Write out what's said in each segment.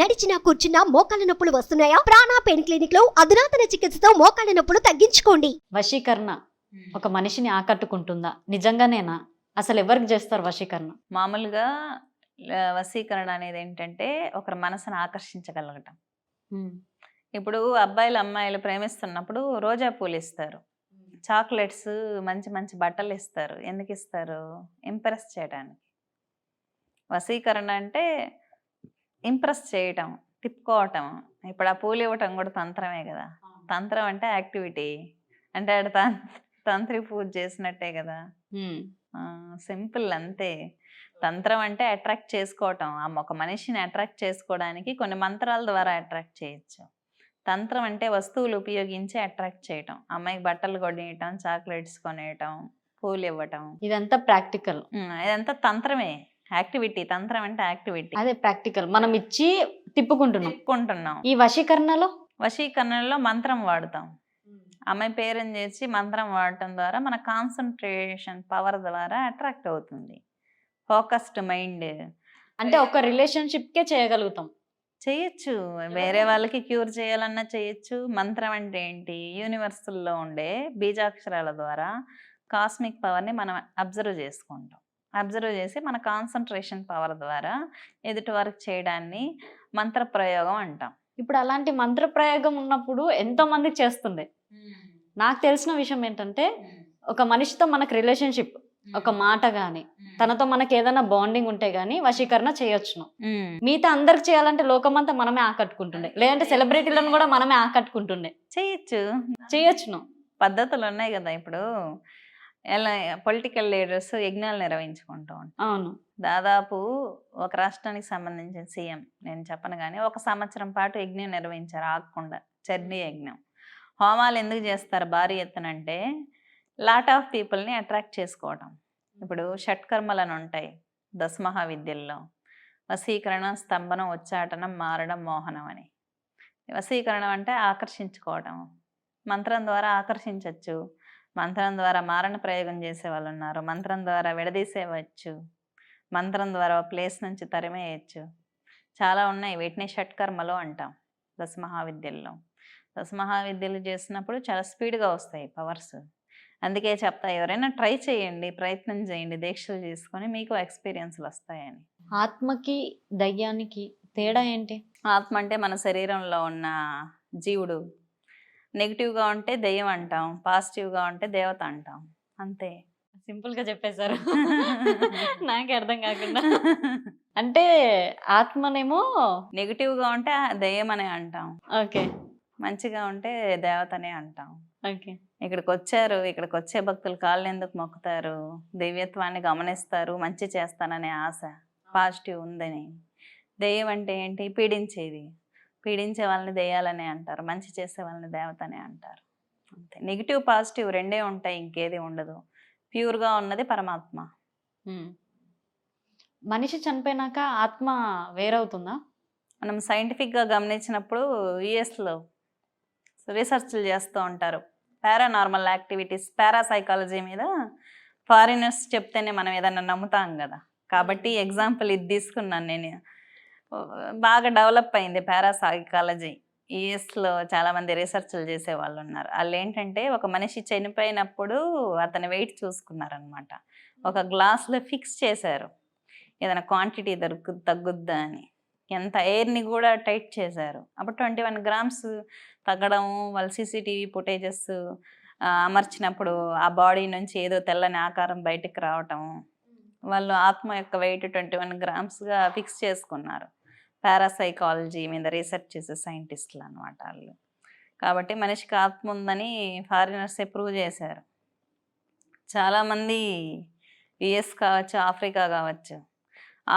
నడిచినా కూర్చున్నా మోకాళ్ళ నొప్పులు వస్తున్నాయా? ప్రాణా పెయిన్ క్లినిక్లో అధునాతన చికిత్సతో మోకాళ్ళ నొప్పులు తగ్గించుకోండి. వశీకరణ ఒక మనిషిని ఆకట్టుకుంటుందా? నిజంగానేనా? అసలు ఎవరికి చేస్తారు వశీకరణ? మామూలుగా వశీకరణ అనేది ఏంటంటే ఒకరి మనసును ఆకర్షించగలగటం. ఇప్పుడు అబ్బాయిలు అమ్మాయిలు ప్రేమిస్తున్నప్పుడు రోజా పూలు ఇస్తారు. చాక్లెట్స్ మంచి మంచి బట్టలు ఇస్తారు. ఎందుకు ఇస్తారు? ఇంప్రెస్ చేయడానికి వశీకరణ అంటే ఇంప్రెస్ చేయటం తిప్పుకోవటం ఇప్పుడు ఆ పూలు ఇవ్వటం కూడా తంత్రమే కదా. తంత్రం అంటే యాక్టివిటీ. అంటే ఆడ తంత్రి పూజ చేసినట్టే కదా. సింపుల్ అంతే. తంత్రం అంటే అట్రాక్ట్ చేసుకోవటం. ఆ ఒక మనిషిని అట్రాక్ట్ చేసుకోవడానికి కొన్ని మంత్రాల ద్వారా అట్రాక్ట్ చేయొచ్చు. తంత్రం అంటే వస్తువులు ఉపయోగించి అట్రాక్ట్ చేయటం. అమ్మాయికి బట్టలు కొనియటం చాక్లెట్స్ కొనేయటం పూలు ఇవ్వటం. ఇదంతా ప్రాక్టికల్. ఇదంతా తంత్రమే. యాక్టివిటీ తంత్రం అంటే యాక్టివిటీ. అదే ప్రాక్టికల్. మనం ఇచ్చి తిప్పుకుంటున్నాం. చెప్పుకుంటున్నాం ఈ వశీకరణలో? వశీకరణలో మంత్రం వాడతాం. అమ్మాయి పేరుని చేసి మంత్రం వాడటం ద్వారా మన కాన్సన్ట్రేషన్ పవర్ ద్వారా అట్రాక్ట్ అవుతుంది. Focused mind. అంటే ఒక రిలేషన్షిప్ కే చేయగలుగుతాం. చేయొచ్చు. వేరే వాళ్ళకి క్యూర్ చేయాలన్నా చేయొచ్చు. మంత్రం అంటే ఏంటి? యూనివర్సల్లో ఉండే బీజాక్షరాల ద్వారా కాస్మిక్ పవర్ని మనం అబ్జర్వ్ చేసుకుంటాం. అబ్జర్వ్ చేసి మన కాన్సన్ట్రేషన్ పవర్ ద్వారా ఎదుటి వారికి చేయడాన్ని మంత్ర ప్రయోగం అంటాం. ఇప్పుడు అలాంటి మంత్ర ప్రయోగం ఉన్నప్పుడు ఎంతో మందికి చేస్తుంది నాకు తెలిసిన విషయం ఏంటంటే ఒక మనిషితో మనకు రిలేషన్షిప్ ఒక మాట గాని తనతో మనకి ఏదైనా బాండింగ్ ఉంటే గానీ వశీకరణ చేయొచ్చును. మిగతా అందరికి చేయాలంటే లోకమంతా మనమే ఆకట్టుకుంటుండే. లేదంటే సెలబ్రిటీలను కూడా మనమే ఆకట్టుకుంటుండే. చేయొచ్చు. చేయొచ్చును. పద్ధతులు ఉన్నాయి కదా ఇప్పుడు. ఎలా పొలిటికల్ లీడర్స్ యజ్ఞాలు నిర్వహించుకుంటూ ఉంటారు. అవును. దాదాపు ఒక రాష్ట్రానికి సంబంధించిన సీఎం నేను చెప్పను కానీ ఒక సంవత్సరం పాటు యజ్ఞం నిర్వహించారు ఆగకుండా చర్నీ యజ్ఞం. హోమాలు ఎందుకు చేస్తారు భారీ ఎత్తున అంటే లాట్ ఆఫ్ పీపుల్ని అట్రాక్ట్ చేసుకోవడం ఇప్పుడు షట్కర్మలు అని ఉంటాయి దశమహావిద్యల్లో. వశీకరణ స్తంభనం ఉచ్చాటనం మారడం మోహనం అని. వశీకరణం అంటే ఆకర్షించుకోవడం మంత్రం ద్వారా ఆకర్షించవచ్చు మంత్రం ద్వారా మారణ ప్రయోగం చేసే వాళ్ళు ఉన్నారు మంత్రం ద్వారా విడదీసేవచ్చు. మంత్రం ద్వారా ప్లేస్ నుంచి తరిమేయచ్చు. చాలా ఉన్నాయి. వీటిని షట్కర్మలు అంటాం దశమహావిద్యల్లో. దశమహావిద్యలు చేసినప్పుడు చాలా స్పీడ్గా వస్తాయి పవర్స్. అందుకే చెప్తా ఎవరైనా ట్రై చేయండి ప్రయత్నం చేయండి దీక్షలు చేసుకొని మీకు ఎక్స్పీరియన్స్లు వస్తాయని. ఆత్మకి దయ్యానికి తేడా ఏంటి? ఆత్మ అంటే మన శరీరంలో ఉన్న జీవుడు నెగిటివ్గా ఉంటే దెయ్యం అంటాం పాజిటివ్గా ఉంటే దేవత అంటాం. అంతే. సింపుల్గా చెప్పేశారు. నాకే అర్థం కాకుండా. అంటే ఆత్మనేమో నెగిటివ్గా ఉంటే దెయ్యం అనే అంటాం. ఓకే. మంచిగా ఉంటే దేవతనే అంటాం. ఓకే. ఇక్కడికి వచ్చారు ఇక్కడికి వచ్చే భక్తులు కాళ్ళు ఎందుకు మొక్కుతారు? దివ్యత్వాన్ని గమనిస్తారు మంచి చేస్తాననే ఆశ పాజిటివ్ ఉందని. దెయ్యం అంటే ఏంటి? పీడించేది. పీడించే వాళ్ళని దెయ్యాలనే అంటారు మంచి చేసే వాళ్ళని దేవతనే అంటారు. అంతే. నెగిటివ్ పాజిటివ్ రెండే ఉంటాయి ఇంకేది ఉండదు. ప్యూర్గా ఉన్నది పరమాత్మ. మనిషి చనిపోయినాక ఆత్మ వేరవుతుందా? మనం సైంటిఫిక్గా గమనించినప్పుడు యుఎస్లో రీసెర్చ్లు చేస్తూ ఉంటారు. పారానార్మల్ యాక్టివిటీస్ పారాసైకాలజీ మీద ఫారినర్స్ చెప్తేనే మనం ఏదన్నా నమ్ముతాం కదా. కాబట్టి ఎగ్జాంపుల్ ఇది తీసుకున్నాను నేను. బాగా డెవలప్ అయింది పారాసైకాలజీ యుఎస్లో చాలామంది రీసెర్చ్లు చేసే వాళ్ళు ఉన్నారు. వాళ్ళు ఏంటంటే ఒక మనిషి చనిపోయినప్పుడు అతని వెయిట్ చూసుకున్నారనమాట ఒక గ్లాస్లో ఫిక్స్ చేశారు. ఏదైనా క్వాంటిటీ దొరుకు తగ్గుద్దా అని. ఎంత ఎయిర్ని కూడా టైట్ చేశారు. అప్పుడు ట్వంటీ వన్ గ్రామ్స్ తగ్గడం వాళ్ళ సీసీటీవీ ఫుటేజెస్ అమర్చినప్పుడు ఆ బాడీ నుంచి ఏదో తెల్లని ఆకారం బయటికి రావటం. వాళ్ళు ఆత్మ యొక్క వెయిట్ ట్వంటీ వన్ గ్రామ్స్గా ఫిక్స్ చేసుకున్నారు. పారాసైకాలజీ మీద రీసెర్చ్ చేసే సైంటిస్టులు అనమాట వాళ్ళు. కాబట్టి మనిషికి ఆత్మ ఉందని ఫారినర్సే ప్రూవ్ చేశారు. చాలామంది యుఎస్ కావచ్చు ఆఫ్రికా కావచ్చు.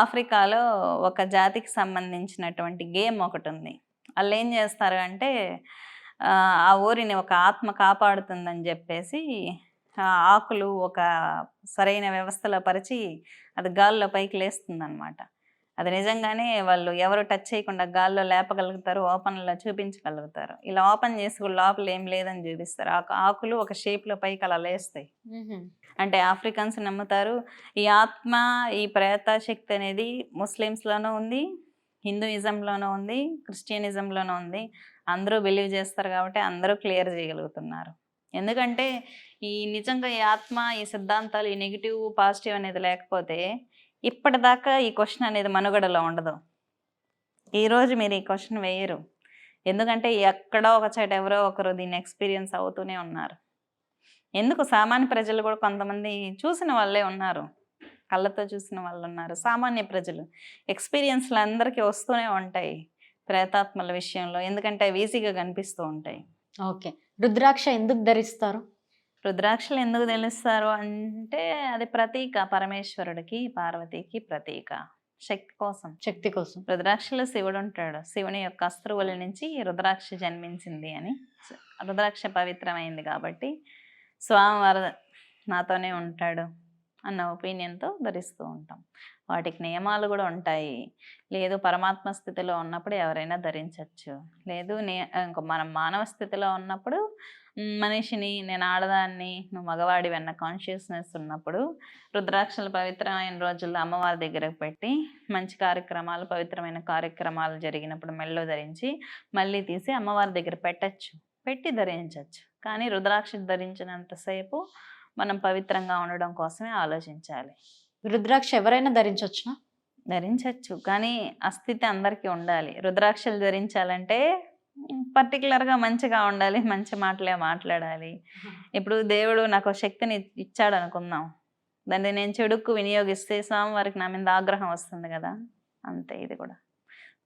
ఆఫ్రికాలో ఒక జాతికి సంబంధించినటువంటి గేమ్ ఒకటి ఉంది. వాళ్ళు ఏం చేస్తారు అంటే ఆ ఊరిని ఒక ఆత్మ కాపాడుతుందని చెప్పేసి ఆకులు ఒక సరైన వ్యవస్థలో పరిచి అది గాల్లో పైకి లేస్తుందన్నమాట. అది నిజంగానే వాళ్ళు ఎవరు టచ్ చేయకుండా గాల్లో లేపగలుగుతారు ఓపెన్లో చూపించగలుగుతారు. ఇలా ఓపెన్ చేసి కూడా లోపల ఏం లేదని చూపిస్తారు. ఆ ఆకులు ఒక షేప్లో పైకి అలా లేస్తాయి. అంటే ఆఫ్రికన్స్ నమ్ముతారు ఈ ఆత్మ ఈ ప్రేత శక్తి అనేది ముస్లిమ్స్లోనూ ఉంది హిందూయిజంలోనూ ఉంది క్రిస్టియనిజంలోనూ ఉంది. అందరూ బిలీవ్ చేస్తారు కాబట్టి అందరూ క్లియర్ చేయగలుగుతున్నారు. ఎందుకంటే ఈ నిజంగా ఈ ఆత్మ ఈ సిద్ధాంతాలు ఈ నెగిటివ్ పాజిటివ్ అనేది లేకపోతే ఇప్పటిదాకా ఈ క్వశ్చన్ అనేది మనుగడలో ఉండదు. ఈరోజు మీరు ఈ క్వశ్చన్ వేయరు. ఎందుకంటే ఎక్కడో ఒక చోట ఎవరో ఒకరు దీన్ని ఎక్స్పీరియన్స్ అవుతూనే ఉన్నారు. ఎందుకు? సామాన్య ప్రజలు కూడా కొంతమంది చూసిన వాళ్ళే ఉన్నారు. కళ్ళతో చూసిన వాళ్ళు ఉన్నారు. సామాన్య ప్రజలు. ఎక్స్పీరియన్స్లు అందరికీ వస్తూనే ఉంటాయి ప్రేతాత్మల విషయంలో. ఎందుకంటే అవి ఈజీగా కనిపిస్తూ ఉంటాయి. ఓకే. రుద్రాక్ష ఎందుకు ధరిస్తారు? రుద్రాక్షలు ఎందుకు తెలుస్తారు అంటే అది ప్రతీక పరమేశ్వరుడికి పార్వతికి ప్రతీక. శక్తి కోసం. శక్తి కోసం. రుద్రాక్షలో శివుడు ఉంటాడు. శివుని యొక్క అస్త్రువుల నుంచి రుద్రాక్ష జన్మించింది అని. రుద్రాక్ష పవిత్రమైంది కాబట్టి స్వామివారు నాతోనే ఉంటాడు అన్న ఒపీనియన్తో ధరిస్తూ ఉంటాం. వాటికి నియమాలు కూడా ఉంటాయి. లేదు పరమాత్మ స్థితిలో ఉన్నప్పుడు ఎవరైనా ధరించవచ్చు లేదు నే ఇంకో మనం మానవ స్థితిలో ఉన్నప్పుడు మనిషిని నేను ఆడదాన్ని నువ్వు మగవాడి అన్న కాన్షియస్నెస్ ఉన్నప్పుడు రుద్రాక్షలు పవిత్రమైన రోజుల్లో అమ్మవారి దగ్గరకు పెట్టి మంచి కార్యక్రమాలు పవిత్రమైన కార్యక్రమాలు జరిగినప్పుడు మెల్లో ధరించి మళ్ళీ తీసి అమ్మవారి దగ్గర పెట్టచ్చు. పెట్టి ధరించవచ్చు కానీ రుద్రాక్ష ధరించినంతసేపు మనం పవిత్రంగా ఉండడం కోసమే ఆలోచించాలి. రుద్రాక్ష ఎవరైనా ధరించవచ్చునా ధరించవచ్చు కానీ అస్థితి అందరికీ ఉండాలి. రుద్రాక్షలు ధరించాలంటే పర్టికులర్గా మంచిగా ఉండాలి మంచి మాటలే మాట్లాడాలి. ఇప్పుడు దేవుడు నాకు శక్తిని ఇచ్చాడు అనుకుందాం దాన్ని నేను చెడుకు వినియోగిస్తే స్వామివారికి నా మీద ఆగ్రహం వస్తుంది కదా? అంతే ఇది కూడా.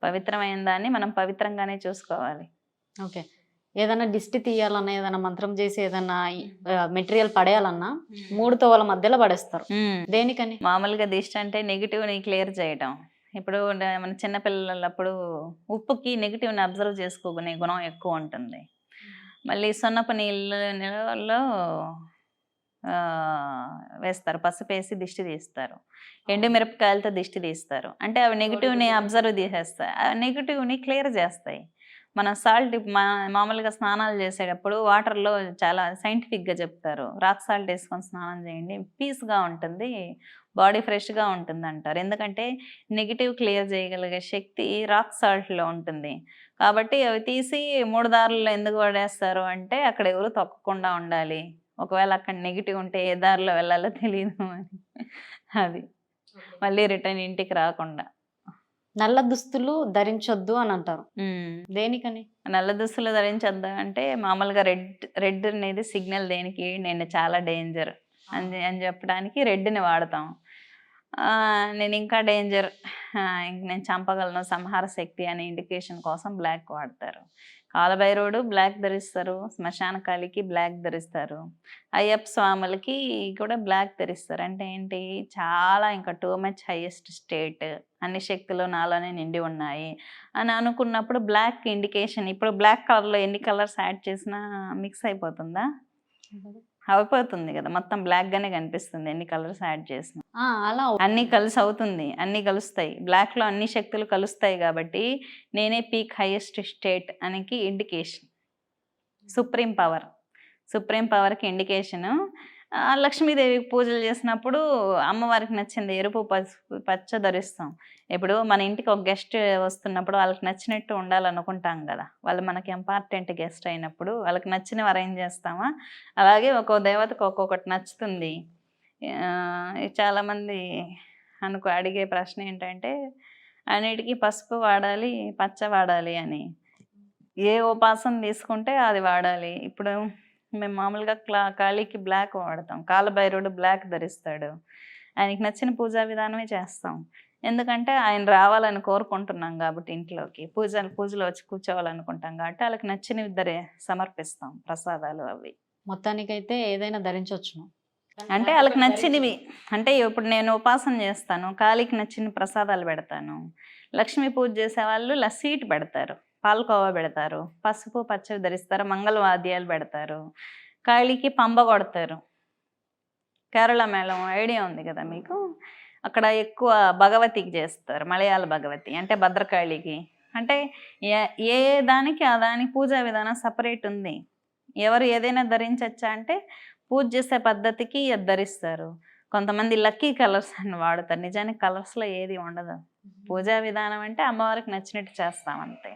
పవిత్రమైన దాన్ని మనం పవిత్రంగానే చూసుకోవాలి. ఓకే. ఏదైనా దిష్టి తీయాలన్నా ఏదైనా మంత్రం చేసి ఏదైనా మెటీరియల్ పడేయాలన్నా మూడు తోవల మధ్యలో పడేస్తారు. దేనికని? మామూలుగా దిష్టి అంటే నెగిటివ్ని క్లియర్ చేయడం ఇప్పుడు మన చిన్నపిల్లలప్పుడు ఉప్పుకి నెగిటివ్ని అబ్జర్వ్ చేసుకోకునే గుణం ఎక్కువ ఉంటుంది. మళ్ళీ సున్నపు నీళ్ళ నీళ్ళలో వేస్తారు. పసుపు వేసి దిష్టి తీస్తారు. ఎండు మిరపకాయలతో దిష్టి తీస్తారు. అంటే అవి నెగిటివ్ని అబ్జర్వ్ తీసేస్తాయి. ఆ నెగిటివ్ని క్లియర్ చేస్తాయి. మనం సాల్ట్ మా మామూలుగా స్నానాలు చేసేటప్పుడు వాటర్లో చాలా సైంటిఫిక్గా చెప్తారు. రాక్ సాల్ట్ వేసుకొని స్నానం చేయండి. పీస్గా ఉంటుంది. బాడీ ఫ్రెష్గా ఉంటుంది అంటారు ఎందుకంటే నెగిటివ్ క్లియర్ చేయగలిగే శక్తి రాక్ సాల్ట్లో ఉంటుంది. కాబట్టి అవి తీసి మూడు దారుల్లో ఎందుకు పడేస్తారు అంటే అక్కడ ఎవరు తొక్కకుండా ఉండాలి. ఒకవేళ అక్కడ నెగిటివ్ ఉంటే ఏ దారిలో వెళ్ళాలో తెలియదు అని అది. మళ్ళీ రిటర్న్ ఇంటికి రాకుండా. నల్ల దుస్తులు ధరించొద్దు అని అంటారు. దేనికని? నల్ల దుస్తులు ధరించొద్దా అంటే మామూలుగా రెడ్ రెడ్ అనేది సిగ్నల్ దేనికి? నేను చాలా డేంజర్. అని అని చెప్పడానికి రెడ్ని వాడతాం. నేను ఇంకా డేంజర్. ఇంక నేను చంపగలను. సంహార శక్తి అనే ఇండికేషన్ కోసం బ్లాక్ వాడతారు. కాలభైరవుడు బ్లాక్ ధరిస్తారు. శ్మశానకాళికి బ్లాక్ ధరిస్తారు. అయ్యప్ప స్వాములకి కూడా బ్లాక్ ధరిస్తారు. అంటే ఏంటి? చాలా ఇంకా టూ మచ్ హైయెస్ట్ స్టేట్. అన్ని శక్తులు నాలోనే నిండి ఉన్నాయి. అని అనుకున్నప్పుడు బ్లాక్ ఇండికేషన్. ఇప్పుడు బ్లాక్ కలర్లో ఎన్ని కలర్స్ యాడ్ చేసినా మిక్స్ అయిపోతుందా? అయిపోతుంది కదా. మొత్తం బ్లాక్ గానే కనిపిస్తుంది. ఎన్ని కలర్స్ యాడ్ చేసినా. అలా అన్ని కలిసి అవుతుంది. అన్ని కలుస్తాయి. బ్లాక్లో అన్ని శక్తులు కలుస్తాయి కాబట్టి నేనే పీక్ హైయెస్ట్ స్టేట్ అనికి ఇండికేషన్ సుప్రీం పవర్ సుప్రీం పవర్కి ఇండికేషన్ లక్ష్మీదేవికి పూజలు చేసినప్పుడు అమ్మవారికి నచ్చింది ఎరుపు పసుపు పచ్చ ధరిస్తాం. ఇప్పుడు మన ఇంటికి ఒక గెస్ట్ వస్తున్నప్పుడు వాళ్ళకి నచ్చినట్టు ఉండాలనుకుంటాం కదా. వాళ్ళు మనకి ఇంపార్టెంట్ గెస్ట్ అయినప్పుడు వాళ్ళకి నచ్చినవి అరేంజ్ చేస్తామా? అలాగే ఒక్కో దేవతకు ఒక్కొక్కటి నచ్చుతుంది. చాలామంది అనుకో అడిగే ప్రశ్న ఏంటంటే అన్నిటికీ పసుపు వాడాలి పచ్చ వాడాలి అని. ఏ ఉపాసన తీసుకుంటే అది వాడాలి. ఇప్పుడు మేము మామూలుగా క్లా కాళీకి బ్లాక్ వాడతాం. కాలభైరవుడు బ్లాక్ ధరిస్తాడు. ఆయనకి నచ్చిన పూజా విధానమే చేస్తాం. ఎందుకంటే ఆయన రావాలని కోరుకుంటున్నాం కాబట్టి ఇంట్లోకి. పూజలు పూజలు వచ్చి కూర్చోవాలనుకుంటాం కాబట్టి వాళ్ళకి నచ్చినవి ధరే సమర్పిస్తాం ప్రసాదాలు అవి. మొత్తానికైతే ఏదైనా ధరించవచ్చును అంటే వాళ్ళకి నచ్చినవి. అంటే ఇప్పుడు నేను ఉపాసన చేస్తాను కాళీకి నచ్చిన ప్రసాదాలు పెడతాను. లక్ష్మీ పూజ చేసే వాళ్ళు లస్సీట్ పెడతారు. పాలకోవా పెడతారు. పసుపు పచ్చవి ధరిస్తారు. మంగళవాద్యాలు పెడతారు. కాళీకి పంబ కొడతారు. కేరళ మేళం ఐడియా ఉంది కదా మీకు? అక్కడ ఎక్కువ భగవతికి చేస్తారు. మలయాళ భగవతి. అంటే భద్రకాళికి. అంటే ఏ ఏ దానికి ఆ దానికి పూజా విధానం సపరేట్ ఉంది. ఎవరు ఏదైనా ధరించచ్చా అంటే పూజ చేసే పద్ధతికి ధరిస్తారు. కొంతమంది లక్కీ కలర్స్ అని వాడతారు. నిజానికి కలర్స్లో ఏది ఉండదు. పూజా విధానం అంటే అమ్మవారికి నచ్చినట్టు చేస్తాం అంతే